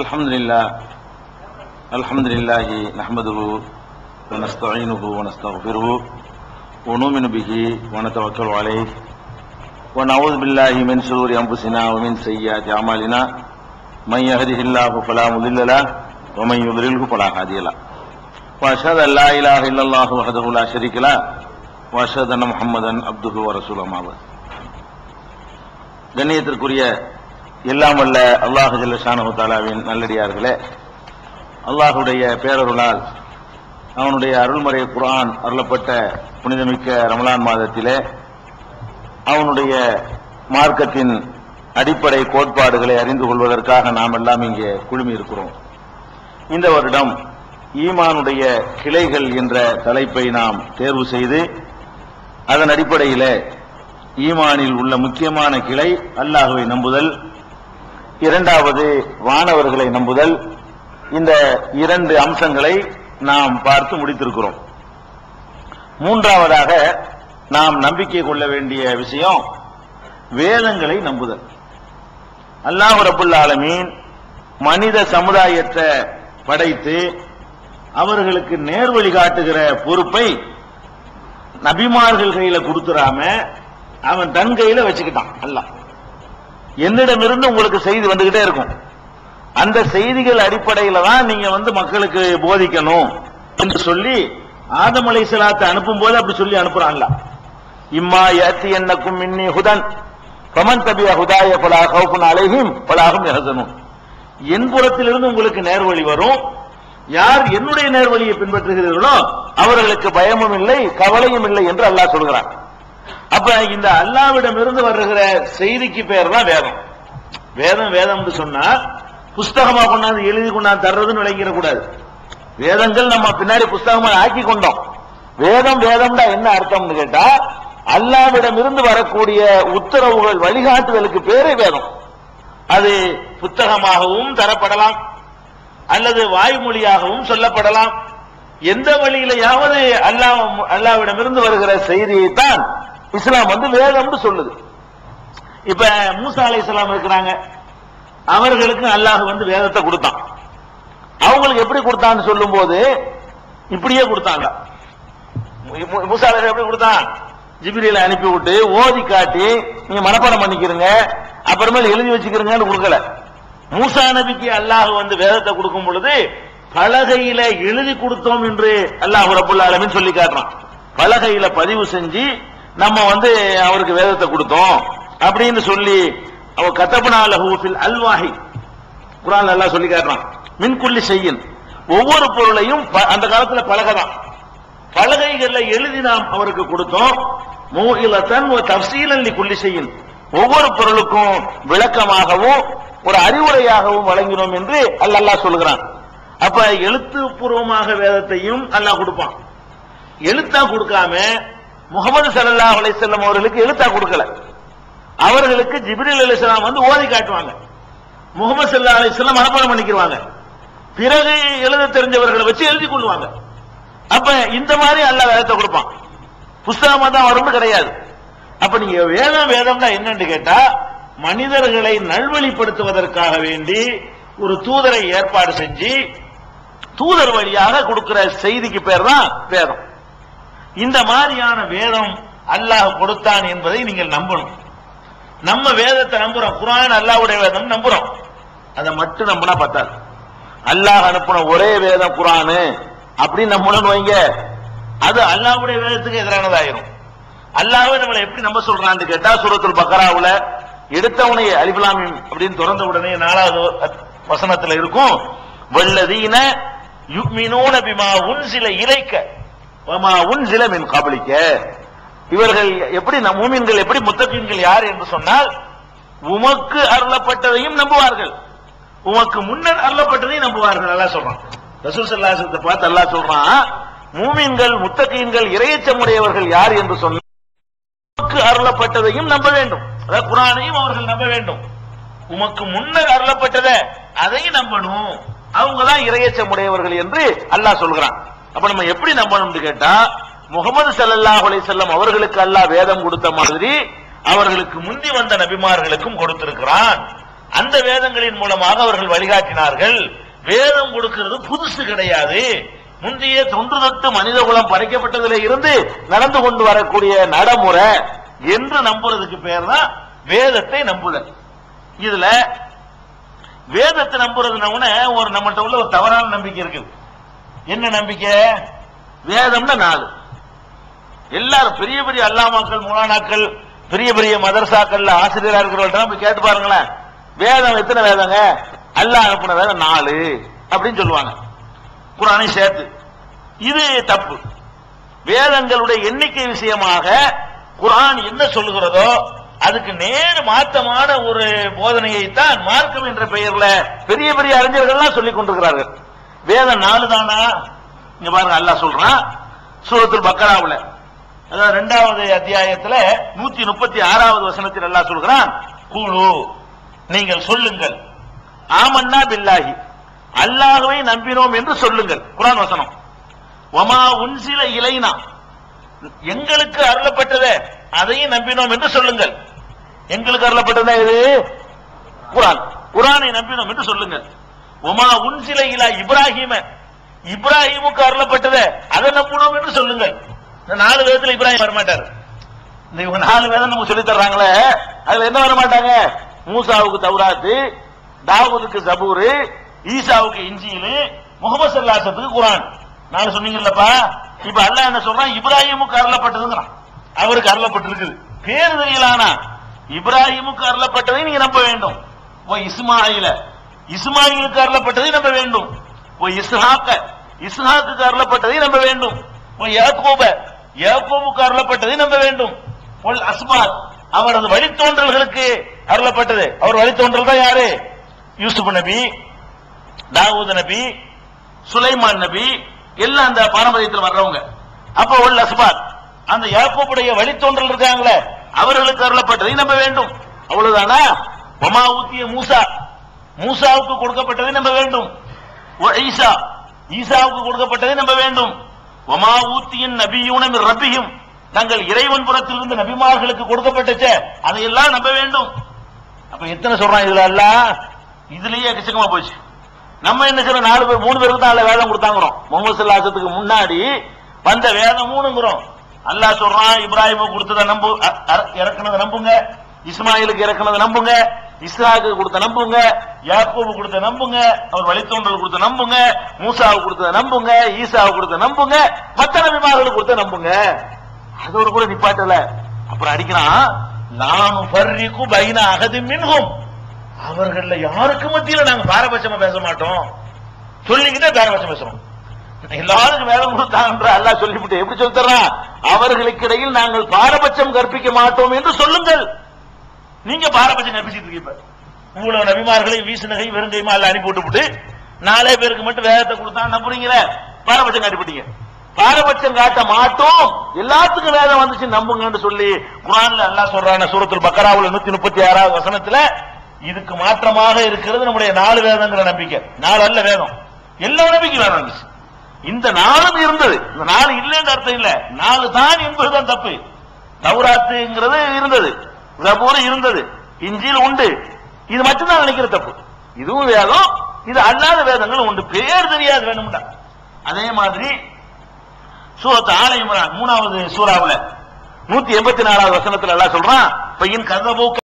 الحمد لله الحمد لله نحمده ونستعينه ونستغفره ونؤمن به ونتوكل عليه ونعوذ بالله من شرور انفسنا ومن سيئات اعمالنا من يهده الله فلا مضل له ومن يضلله فلا هادي له واشهد ان لا اله الا الله وحده لا شريك له واشهد ان محمدا عبده ورسوله ما بعد கண்ணியத்திற்குரிய எல்லாம் வல்ல அல்லாஹு ஜல்லஷானுத்தாலாவின் நல்லடியார்களே. அல்லாஹுடைய பேரருளால் அவனுடைய அருள்முறை குரான் அருளப்பட்ட புனிதமிக்க ரமலான் மாதத்திலே அவனுடைய மார்க்கத்தின் அடிப்படை கோட்பாடுகளை அறிந்து கொள்வதற்காக நாம் எல்லாம் இங்கே குழுமி இருக்கிறோம் இந்த வருடம் ஈமானுடைய கிளைகள் என்ற தலைப்பை நாம் தேர்வு செய்து அதன் அடிப்படையிலே ஈமானில் உள்ள முக்கியமான கிளை அல்லாஹுவை நம்புதல் இரண்டாவது வானவர்களை நம்புதல். இந்த இரண்டு அம்சங்களை நாம் பார்த்து முடித்திருக்கிறோம். மூன்றாவதாக நாம் நம்பிக்கை கொள்ள வேண்டிய விஷயம் வேதங்களை நம்புதல். அல்லாஹ் ரபுல் ஆலமீன் மனித சமுதாயத்தை படைத்து அவர்களுக்கு நேர்வழி காட்டுகிற பொறுப்பை நபிமார்கள் கையில கொடுத்துடாம அவன் தன் கையில வச்சுக்கிட்டான். அல்லாஹ். என்னிடமிருந்து உங்களுக்கு செய்தி வந்துகிட்டே இருக்கும். அந்த செய்திகள் அடிப்படையில தான் நீங்க வந்து மக்களுக்கு போதிக்கணும் என்று சொல்லி ஆதம் அலை சலாத்தை அனுப்பும் போது அப்படி சொல்லி அனுப்புறாங்களா? இம்மா யாத்தி என்னக்கும் இன்னி ஹுதன் பமன் தபிய ஹுதாய பலா கௌபுன் அலைஹிம் பலாகும் யஹசனும் என் புறத்திலிருந்து உங்களுக்கு நேர்வழி வரும். யார் என்னுடைய நேர்வழியை பின்பற்றுகிறீர்களோ அவர்களுக்கு பயமும் இல்லை கவலையும் இல்லை என்று அல்லாஹ் சொல்கிறான். அப்ப இந்த அல்லாவிடம் இருந்து வருகிற செய்திக்கு பேர் தான் வேதம். வேதம் வேதம் சொன்னா புஸ்தகமா கொண்டாந்து எழுதி கொண்டாந்து தர்றதுன்னு விளங்கிட கூடாது வேதங்கள் நம்ம பின்னாடி புஸ்தகமா ஆக்கி கொண்டோம். வேதம் வேதம்டா என்ன அர்த்தம்னு கேட்டா அல்லாவிடம் இருந்து வரக்கூடிய உத்தரவுகள் வழிகாட்டுதலுக்கு பேரே வேதம். அது புத்தகமாகவும் தரப்படலாம். அல்லது வாய்மொழியாகவும் சொல்லப்படலாம். எந்த வழியிலையாவது அல்லாஹ் அல்லாவிடமிருந்து வருகிற செய்தியைத்தான் இஸ்லாம் வந்து வேதம்னு சொல்லுது. இப்ப மூசா அலை இஸ்லாம் இருக்கிறாங்க. அவர்களுக்கு அல்லாஹ் வந்து வேதத்தை கொடுத்தான். அவங்களுக்கு எப்படி கொடுத்தான்னு சொல்லும் போது இப்படியே கொடுத்தாங்க. மூசா அலை எப்படி கொடுத்தான்? ஜிபிரியில அனுப்பி விட்டு ஓதி காட்டி நீங்க மனப்பாடம் பண்ணிக்கிறீங்க அப்புறமேல எழுதி வச்சுக்கிறீங்கன்னு கொடுக்கல. மூசா நபிக்கு அல்லாஹ் வந்து வேதத்தை கொடுக்கும் பொழுது பலகையில எழுதி கொடுத்தோம் என்று அல்லாஹ் ரபுல் ஆலமின் சொல்லி காட்டுறான். பலகையில பதிவு செஞ்சு நம்ம வந்து அவருக்கு வேதத்தை கொடுத்தோம் அப்படின்னு சொல்லி அவ கத்தபனால ஹூஃபில் அல்வாஹி. குரான் நல்லா சொல்லி காட்டுறான். மின்குள்ளி செய்யின் ஒவ்வொரு பொருளையும் அந்த காலத்துல பலகைதான். பலகைகள்ல எழுதி நாம் அவருக்கு கொடுத்தோம். மூகிலத்தன் ஒரு தப்சீலல்லி குள்ளி செய்யும் ஒவ்வொரு பொருளுக்கும் விளக்கமாகவும் ஒரு அறிவுரையாகவும் வழங்கினோம் என்று அல்லல்லா சொல்கிறான் அப்ப எழுத்துப்பூர்வமாக வேதத்தையும் அல்லாஹ் கொடுப்பான். எழுத்தா கொடுக்காம முகமது சல்லா அலிசல்லம் அவர்களுக்கு எழுத்தா கொடுக்கல. அவர்களுக்கு ஜிப்ரில் அலிஸ்லாம் வந்து ஓதி காட்டுவாங்க. முகமது சல்லா செல்லம் மனப்பாடம் பண்ணிக்கிறாங்க பிறகு எழுத தெரிஞ்சவர்களை வச்சு எழுதி கொள்வாங்க. அப்ப இந்த மாதிரி அல்ல வேதத்தை கொடுப்பான். புஸ்தகமா தான் வரும்னு கிடையாது. அப்ப நீங்க வேதம் வேதம்னா என்னன்னு கேட்டா மனிதர்களை நல்வழிப்படுத்துவதற்காக வேண்டி ஒரு தூதரை ஏற்பாடு செஞ்சு தூதர் வழியாக கொடுக்கிற செய்திக்கு பேர் தான் வேதம். இந்த மாதிரியான வேதம் அல்லாஹ் கொடுத்தான் என்பதை நீங்கள் நம்பணும். நம்ம வேதத்தை நம்புறோம். குரான் அல்லாவுடைய வேதம் நம்புறோம். அதை மட்டும் நம்பினா பத்தாது அல்லாஹ் அனுப்பின ஒரே வேதம் குரானு அப்படின்னு நம்பணும்னு வைங்க. அது அல்லாவுடைய வேதத்துக்கு எதிரானதாயிரும். அல்லாஹ்வே நம்மளை எப்படி நம்ப சொல்றான்னு கேட்டா சூரத்துல் பக்கராவுல எடுத்தவனை அலிபுலாமி அப்படின்னு திறந்த உடனே நாலாவது வசனத்துல இருக்கும். வல்லதீன யுக்மினோன பிமா உன் சில இலைக்க. வமா உன் மின் காபலிக்க. இவர்கள் எப்படி மூமின்கள் எப்படி முத்தகீன்கள் யார் என்று சொன்னால் உமக்கு அருளப்பட்டதையும் நம்புவார்கள். உமக்கு முன்னர் அருளப்பட்டதையும் நம்புவார்கள். நல்லா சொல்றான். ரசூல் சல்லாசத்தை பார்த்து அல்லா சொல்றான் மூமின்கள் முத்தகீன்கள் இறையச்சமுடையவர்கள் யார் என்று சொன்னால் உமக்கு அருளப்பட்டதையும் நம்ப வேண்டும். அதாவது குரானையும் அவர்கள் நம்ப வேண்டும். உமக்கு முன்னர் அருளப்பட்டத அதையும் நம்பணும். அவங்கதான் இறையச்சமுடையவர்கள் என்று அல்லாஹ் சொல்கிறான். அப்ப நம்ம எப்படி நம்பணும்னு கேட்டா முகமது சல்லாஹ் செல்லம் அவர்களுக்கு அல்லாஹ் வேதம் கொடுத்த மாதிரி அவர்களுக்கு முந்தி வந்த நபிமார்களுக்கும் கொடுத்திருக்கிறான். அந்த வேதங்களின் மூலமாக அவர்கள் வழிகாட்டினார்கள். வேதம் கொடுக்கிறது புதுசு கிடையாது. முந்தைய தொன்று தொட்டு மனித குலம் படைக்கப்பட்டதிலே இருந்து நடந்து கொண்டு வரக்கூடிய நடைமுறை என்று நம்புறதுக்கு பேர் தான் வேதத்தை நம்புதல். இதுல வேதத்தை நம்புறதுன ஒரு நம்மகிட்ட உள்ள ஒரு தவறான நம்பிக்கை இருக்குது. என்ன நம்பிக்கை? வேதம்னா நாலு. எல்லாரும் பெரிய பெரிய அல்லாமாக்கள் மூலானாக்கள் பெரிய பெரிய மதரசாக்கள்ல ஆசிரியரா இருக்கிறவர்கள்ட்ட போய் கேட்டு பாருங்களேன். வேதம் எத்தனை வேதங்க? அல்லாஹ் அனுப்பின வேதம் நாலு அப்படின்னு சொல்லுவாங்க. குரானை சேர்த்து. இது தப்பு. வேதங்களுடைய எண்ணிக்கை விஷயமாக குரான் என்ன சொல்லுகிறதோ அதுக்கு நேர் மாத்தமான ஒரு போதனையை தான் மார்க்கம் என்ற பெயர்ல பெரிய பெரிய அறிஞர்கள்லாம் சொல்லிக் கொண்டிருக்கிறார்கள். வேதம் நாலு தானா இங்க பாருங்க அல்லாஹ் சொல்றான். சூரத்தில் பக்கராவுல. அதாவது ரெண்டாவது அத்தியாயத்துல நூத்தி முப்பத்தி ஆறாவது வசனத்தில் அல்லா சொல்கிறான் கூழு நீங்கள் சொல்லுங்கள். ஆமன்னா பில்லாஹி. அல்லாஹ்வை நம்பினோம் என்று சொல்லுங்கள். குரான் வசனம். ஒமா உன்சில இலைனா. எங்களுக்கு அருளப்பட்டதே அதையும் நம்பினோம் என்று சொல்லுங்கள். எங்களுக்கு அருளப்பட்டதே இது குரான். குரானை நம்பினோம் என்று சொல்லுங்கள். உமா உன் சிலையிலா இப்ராஹிம? இப்ராஹிமுக்கு அருளப்பட்டத அதை நம்பணும் என்று சொல்லுங்கள். இந்த நாலு வேதத்துல இப்ராஹிம் வரமாட்டார். இந்த இவங்க நாலு வேதம் நமக்கு சொல்லி தர்றாங்களே அதுல என்ன வரமாட்டாங்க? மூசாவுக்கு தௌராத்து தாவூதுக்கு ஜபூரு ஈசாவுக்கு இஞ்சியிலு முகமது சல்லாசத்துக்கு குரான். நான் சொன்னீங்கல்லப்பா? இப்ப அல்ல என்ன சொல்றான்? இப்ராஹிமுக்கு அருளப்பட்டதுங்கிறான் அவருக்கு அருளப்பட்டிருக்குது. பேர் தெரியலானா இப்ராஹிமுக்கு அருளப்பட்டதை நீங்க நம்ப வேண்டும். இஸ்மாயில. இஸ்மாயிலுக்கு அருளப்பட்டதை நம்ப வேண்டும். ஓ இஸ்ஹாக்க இஸ்ஹாக்கு அருளப்பட்டதை நம்ப வேண்டும். ஓ யாக்கோப யாக்கோபுக்கு அருளப்பட்டதை நம்ப வேண்டும். அஸ்மாத் அவரது வழித்தோன்றல்களுக்கு அருளப்பட்டது. அவர் வழித்தோன்றல் தான் யாரு? யூசுப் நபி தாவூத் நபி சுலைமான் நபி எல்லாம் அந்த பாரம்பரியத்தில் வர்றவங்க. அப்போ உள் அஸ்பாத் அந்த யாக்கோபுடைய வழித்தோன்றல் இருக்காங்களே அவர்களுக்கு அருளப்பட்டதை நம்ப வேண்டும். அவ்வளவுதானா? ஒமா ஊத்திய மூசா மூசாவுக்கு கொடுக்கப்பட்டதை நம்ப வேண்டும். ஒ ஈசா. ஈசாவுக்கு கொடுக்கப்பட்டதை நம்ப வேண்டும். ஒமா ஊத்தியின் நபியூனம் ரபியும் தங்கள் இறைவன் புறத்திலிருந்து நபிமார்களுக்கு கொடுக்கப்பட்டுச்சே அதையெல்லாம் நம்ப வேண்டும். அப்ப எத்தனை சொல்றான் இதுல எல்லாம் இதுலயே எக்கச்சக்கமா போச்சு. நம்ம என்ன செய்யறோம் நாலு பேர் மூணு பேருக்கு தான் அல்ல வேதம் கொடுத்தாங்கிறோம். முகமது சல்லாசத்துக்கு முன்னாடி வந்த வேதம் மூணுங்கிறோம் அல்லாஹ் சொல்றான் இப்ராஹிம கொடுத்ததை நம்பு இறக்குனதை நம்புங்க. இஸ்மாயிலுக்கு இறக்குனதை நம்புங்க. இஸ்லாக்கு கொடுத்த நம்புங்க யாக்கூபு கொடுத்த நம்புங்க அவர் வழித்தோன்றல் கொடுத்த நம்புங்க மூசாவுக்கு கொடுத்த நம்புங்க ஈசாவு கொடுத்த நம்புங்க மத்த நபிமார்களுக்கு கொடுத்த நம்புங்க. அது ஒரு கூட நிப்பாட்டல. அப்புறம் அடிக்கிறான் நானும் பர்ரிக்கு பைன அகதி மின்கும் அவர்கள யாருக்கு மத்தியில நாங்க பாரபட்சமா பேச மாட்டோம்? சொல்லிக்கிட்டே பாரபட்சம் பேசுறோம். எல்லாருக்கும் வேலை கொடுத்தாங்க அல்லாஹ் சொல்லிவிட்டு எப்படி சொல்லி தர்றான் நாங்கள் பாரபட்சம் கற்பிக்க மாட்டோம் என்று சொல்லுங்கள். நீங்க பாரபட்சம் கற்பிச்சிட்டு இருக்கீங்க இப்ப இவ்வளவு நபிமார்களை வீசுநகை வெறுங்கையுமா எல்லாம் அனுப்பி விட்டுவிட்டு நாலே பேருக்கு மட்டும் வேதத்தை கொடுத்தா நம்புறீங்களே? பாரபட்சம் காட்டிவிட்டீங்க பாரபட்சம் காட்ட மாட்டோம். எல்லாத்துக்கும் வேதம் வந்துச்சு நம்புங்கன்னு சொல்லி குரான்ல அல்லாஹ் சொல்றான சூரத்தில் பக்கராவுல நூத்தி முப்பத்தி ஆறாவது வசனத்துல இதுக்கு மாற்றமாக இருக்கிறது நம்முடைய நாலு வேதங்கிற நம்பிக்கை. நாலு அல்ல வேதம். எல்லா நம்பிக்கையும் வேதம் இருந்துச்சு இந்த நாளும் இருந்தது. இந்த நாலு இல்லைன்னு அர்த்தம் இல்ல. நாலு தான் என்பதுதான் தப்பு. தௌராத்துங்கிறது இருந்தது. ஜபூர் இருந்தது. இஞ்சில் உண்டு. இது மட்டும்தான் நினைக்கிற தப்பு. இதுவும் வேதம். இது அல்லாத வேதங்கள் உண்டு. பேர் தெரியாது வேணும்டா. அதே மாதிரி சூரத் ஆலை மூணாவது சூறாவில் நூத்தி எண்பத்தி நாலாவது வசனத்துல எல்லாம் சொல்றான் பையன் கதபூக்க